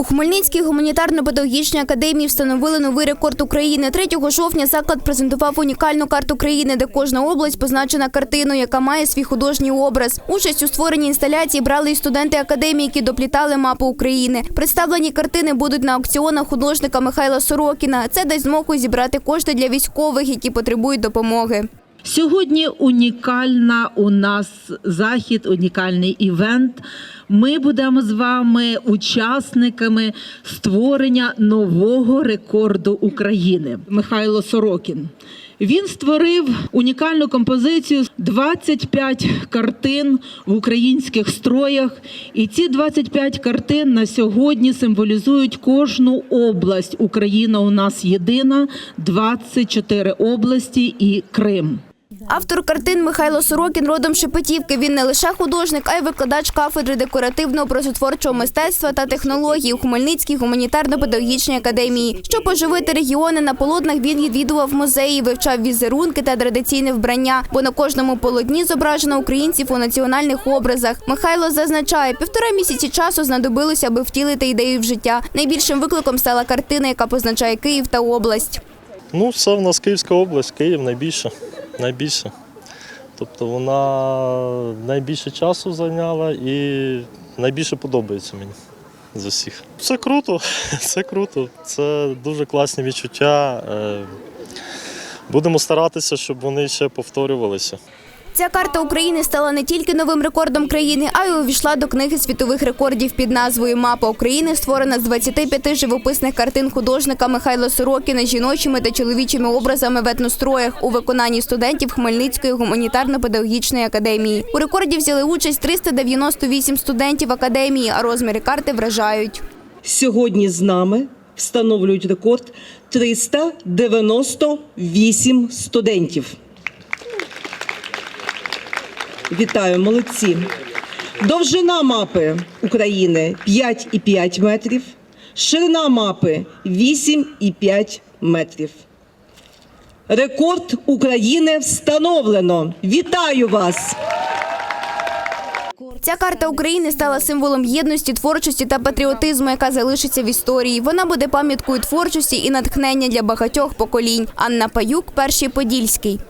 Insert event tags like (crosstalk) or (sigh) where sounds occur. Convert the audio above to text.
У Хмельницькій гуманітарно-педагогічній академії встановили новий рекорд України. 3 жовтня заклад презентував унікальну карту країни, де кожна область позначена картиною, яка має свій художній образ. Участь у створенні інсталяції брали і студенти академії, які доплітали мапу України. Представлені картини будуть на аукціонах художника Михайла Сорокіна. Це дасть змогу зібрати кошти для військових, які потребують допомоги. Сьогодні унікальна у нас захід, унікальний івент. Ми будемо з вами учасниками створення нового рекорду України. Михайло Сорокін. Він створив унікальну композицію 25 картин в українських строях. І ці 25 картин на сьогодні символізують кожну область. Україна у нас єдина, 24 області і Крим. Автор картин Михайло Сорокін родом Шепетівки. Він не лише художник, а й викладач кафедри декоративного прозотворчого мистецтва та технологій у Хмельницькій гуманітарно-педагогічній академії. Щоб оживити регіони на полотнах, він відвідував музеї, вивчав візерунки та традиційне вбрання, бо на кожному полотні зображено українців у національних образах. Михайло зазначає, півтора місяці часу знадобилося, аби втілити ідею в життя. Найбільшим викликом стала картина, яка позначає Київ та область. Ну, це в нас Київська область, Київ найбільше. Найбільше. Тобто вона найбільше часу зайняла і найбільше подобається мені з усіх. Це круто, (laughs) це круто. Це дуже класні відчуття. Е, Будемо старатися, щоб вони ще повторювалися. Ця карта України стала не тільки новим рекордом країни, а й увійшла до книги світових рекордів під назвою Мапа України, створена з 25 живописних картин художника Михайла Сорокіна жіночими та чоловічими образами в етностроях у виконанні студентів Хмельницької гуманітарно-педагогічної академії. У рекорді взяли участь 398 студентів академії, а розміри карти вражають. Сьогодні з нами встановлюють рекорд 398 студентів. Вітаю, молодці. Довжина мапи України 5,5 метрів, ширина мапи 8,5 метрів. Рекорд України встановлено. Вітаю вас! Ця карта України стала символом єдності, творчості та патріотизму, яка залишиться в історії. Вона буде пам'яткою творчості і натхнення для багатьох поколінь. Анна Паюк, перший подільський.